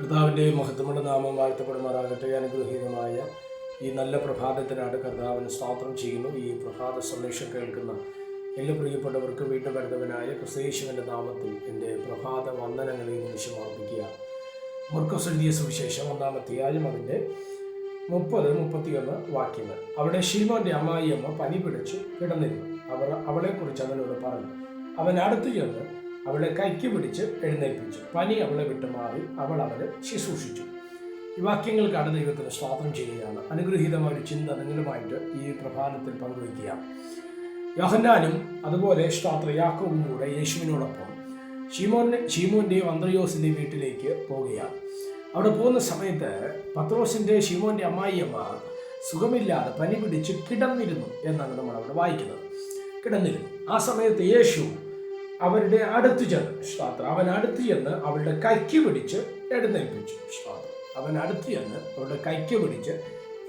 കർത്താവിന്റെ മഹത്വമുള്ള നാമം വാഴ്ത്തപ്പെടുമാറാകട്ടെ. അനുഗ്രഹീതമായ ഈ നല്ല പ്രഭാതത്തിനാണ് കർത്താവിന് സ്വാത്രം ചെയ്യുന്നു. ഈ പ്രഭാത സന്ദേശം കേൾക്കുന്ന എല്ലാ പ്രിയപ്പെട്ടവർക്കും വീണ്ടും വരുന്നവനായ ക്രിസ്തീശുവിന്റെ നാമത്തിൽ എന്റെ പ്രഭാത വന്ദനങ്ങളെ നിമിഷം അർപ്പിക്കുക. മുർക്കസ് എഴുതിയ സുവിശേഷം ഒന്നാമത്തെ അധ്യായം അതിന്റെ മുപ്പത് മുപ്പത്തിയൊന്ന് വാക്യങ്ങൾ. അവിടെ ഷീമോന്റെ അമ്മായിയമ്മ പനി പിടിച്ച് കിടന്നിരുന്നു. അവർ അവളെക്കുറിച്ച് അവനോട് പറഞ്ഞു അവൻ അടുത്തു ചെന്ന് അവളെ കൈക്ക് പിടിച്ച് എഴുന്നേൽപ്പിച്ചു. പനി അവളെ വിട്ടുമാറി അവൾ അവനെ ശുശ്രൂഷിച്ചു. ഈ വാക്യങ്ങൾക്കാണ് ദൈവത്തിന് സ്വാതന്ത്ര്യം ചെയ്യുകയാണ്. അനുഗ്രഹീതമായ ഒരു ചിന്ത നിങ്ങളുമായിട്ട് ഈ പ്രഭാതത്തിൽ പങ്കുവയ്ക്കുക. യോഹന്നാനും അതുപോലെ സ്വാത്ര യാക്കോബും കൂടെ യേശുവിനോടൊപ്പം ഷീമോന്റെ ഷീമോന്റെയും അന്ത്രയോസിന്റെയും വീട്ടിലേക്ക് പോവുകയാണ്. അവിടെ പോകുന്ന സമയത്ത് പത്രോസിന്റെ ഷീമോന്റെ അമ്മായിയമ്മ സുഖമില്ലാതെ പനി പിടിച്ച് കിടന്നിരുന്നു എന്നാണ് നമ്മൾ അവിടെ വായിക്കുന്നത്. കിടന്നിരുന്നു. ആ സമയത്ത് യേശു അവരുടെ അടുത്ത് ചെന്ന്. ശ്രാത്ര അവൻ അടുത്ത് ചെന്ന് അവളുടെ കൈക്ക് പിടിച്ച് എഴുന്നേൽപ്പിച്ചു. ശ്രാത്ര അവൻ അടുത്ത് ചെന്ന് അവളുടെ കൈക്ക് പിടിച്ച്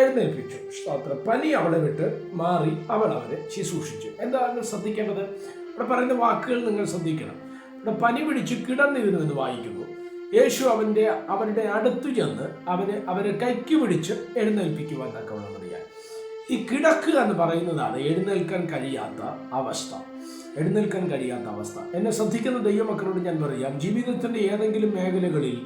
എഴുന്നേൽപ്പിച്ചു. ശ്രാത്ര പനി അവളെ വിട്ട് മാറി അവൾ അവരെ ശുശ്രൂഷിച്ചു. നിങ്ങൾ ശ്രദ്ധിക്കേണ്ടത്? ഇവിടെ പറയുന്ന വാക്കുകൾ നിങ്ങൾ ശ്രദ്ധിക്കണം. ഇവിടെ പനി പിടിച്ച് കിടന്നിരുന്നു എന്ന് വായിക്കുന്നു. യേശു അവന്റെ അവരുടെ അടുത്തു ചെന്ന് അവന് അവരെ കൈക്ക് പിടിച്ച് എഴുന്നേൽപ്പിക്കുവാൻ തക്കവണ്ണം അറിയാൻ ഈ കിടക്കുക എന്ന് പറയുന്നതാണ് എഴുന്നേൽക്കാൻ കഴിയാത്ത അവസ്ഥ. എഴുന്നേൽക്കാൻ കഴിയാത്ത അവസ്ഥ. എന്നെ ശ്രദ്ധിക്കുന്ന ദൈവമക്കളോട് ഞാൻ പറയാം ജീവിതത്തിന്റെ ഏതെങ്കിലും മേഖലകളിൽ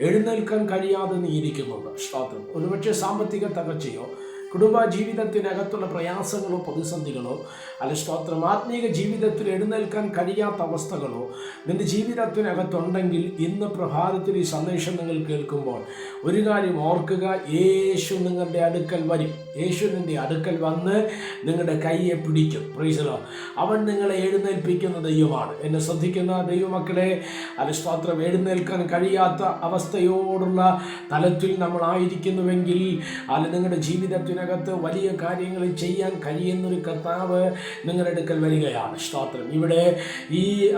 എഴുന്നേൽക്കാൻ കഴിയാതെ നീ ഇരിക്കുന്നുണ്ട്. സ്തോത്രം ഒരുപക്ഷെ സാമ്പത്തിക തകർച്ചയോ കുടുംബ ജീവിതത്തിനകത്തുള്ള പ്രയാസങ്ങളോ പ്രതിസന്ധികളോ അല്ല സ്തോത്രം ആത്മീക ജീവിതത്തിൽ എഴുന്നേൽക്കാൻ കഴിയാത്ത അവസ്ഥകളോ നിന്റെ ജീവിതത്തിനകത്തുണ്ടെങ്കിൽ ഇന്ന് പ്രഭാതത്തിൽ ഈ സന്ദേശം നിങ്ങൾ കേൾക്കുമ്പോൾ ഒരു കാര്യം ഓർക്കുക യേശു നിങ്ങളുടെ അടുക്കൽ വരും. യേശു നിന്റെ അടുക്കൽ വന്ന് നിങ്ങളുടെ കൈയെ പിടിക്കും. പ്രീസലോ അവൻ നിങ്ങളെ എഴുന്നേൽപ്പിക്കുന്ന ദൈവമാണ്. എന്നെ ശ്രദ്ധിക്കുന്ന ദൈവമക്കളെ അല്ല സ്തോത്രം എഴുന്നേൽക്കാൻ കഴിയാത്ത അവസ്ഥയോടുള്ള തലത്തിൽ നമ്മളായിരിക്കുന്നുവെങ്കിൽ അല്ല നിങ്ങളുടെ ജീവിതത്തിനകത്ത് വലിയ കാര്യങ്ങൾ ചെയ്യാൻ കഴിയുന്നൊരു കർത്താവ് നിങ്ങളുടെ അടുക്കൽ വരികയാണ്. സ്തോത്രം. ഇവിടെ ഈ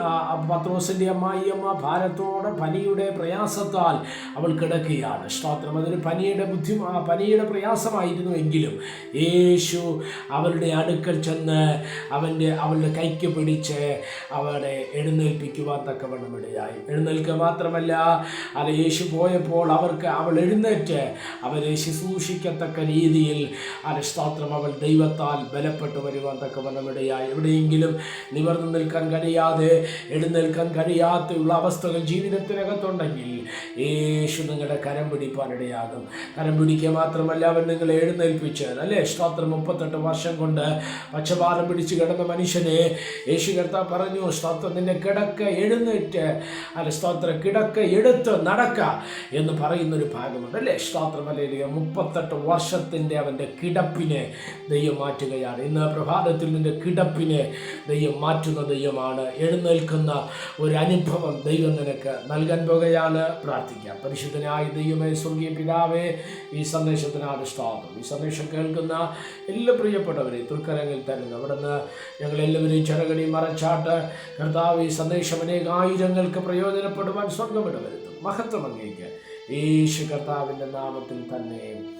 പത്രോസിന്റെ അമ്മായിയമ്മ ഭാരത്തോടെ പനിയുടെ പ്രയാസത്താൽ അവൾ കിടക്കുകയാണ്. സ്തോത്രം. അതൊരു പനിയുടെ ബുദ്ധി പനിയുടെ പ്രയാസമായിരുന്നു എങ്കിലും യേശു അവളുടെ അടുക്കൽ ചെന്ന് അവന്റെ അവളുടെ കൈക്ക് പിടിച്ച് അവളെ എഴുന്നേൽപ്പിക്കുവാൻ തക്കവണ്ണം ഇടയായി. എഴുന്നേൽക്കുക മാത്രമല്ല അത് യേശു പോയപ്പോൾ അവർക്ക് അവൾ എഴുന്നേറ്റ് അവരെ ശുശ്രൂഷിക്കത്തക്ക രീതിയിൽ അല്ല സ്ത്രോത്രം അവൾ ദൈവത്താൽ ബലപ്പെട്ടു വരുവാൻ തക്കവണ്ണം ഇടയായി. എവിടെയെങ്കിലും നിവർന്നു നിൽക്കാൻ കഴിയാതെ എഴുന്നേൽക്കാൻ കഴിയാത്തുള്ള അവസ്ഥകൾ ജീവിതത്തിനകത്തുണ്ടെങ്കിൽ യേശു നിങ്ങളുടെ കരം പിടിപ്പാൻ ഇടയാകും. കരം പിടിക്കുക മാത്രമല്ല അവൻ നിങ്ങളെ എഴുന്നേൽപ്പിച്ച് അല്ലേ? സ്തോത്രം മുപ്പത്തെട്ട് വർഷം കൊണ്ട് പക്ഷപാതം പിടിച്ച് കിടന്ന മനുഷ്യനെ യേശു കർത്താവ് പറഞ്ഞു സ്തോത്രം നിന്റെ കിടക്ക എഴുന്നേറ്റ്. അല്ല സ്ത്രോത്രം കിടക്ക എടുത്ത് നടക്ക എന്ന് പറയുന്നൊരു ഭാഗമുണ്ട് അല്ലേ? സ്തോത്രം അല്ലെങ്കിൽ മുപ്പത്തെട്ട് വർഷത്തിന്റെ അവന്റെ കിടപ്പിനെ ദൈവം മാറ്റുകയാണ്. ഇന്ന് പ്രഭാതത്തിൽ നിന്റെ കിടപ്പിനെ ദൈവം മാറ്റുന്ന ദൈവമാണ്. എഴുന്നേൽക്കുന്ന ഒരു അനുഭവം ദൈവം നിനക്ക് നൽകാൻ പോകുകയാണ്. പ്രാർത്ഥിക്കാം. പരിശുദ്ധനായ ദൈവമേ സ്വർഗീയ പിതാവേ ഈ സന്ദേശത്തിനാണ് സ്വാഗതം ഈ സന്ദേശം കേൾക്കുന്ന എല്ലാ പ്രിയപ്പെട്ടവരെയും തൃക്കരങ്ങിൽ തരുന്നു. അവിടുന്ന് ഞങ്ങളെല്ലാവരെയും ചെറുകടി മറച്ചാട്ട് കർത്താവ് ഈ സന്ദേശം അനേകായിരങ്ങൾക്ക് പ്രയോജനപ്പെടുവാൻ സ്വർഗമിട വരുത്തും മഹത്വം അങ്ങേക്ക്. യേശു കർത്താവിന്റെ നാമത്തിൽ തന്നെ.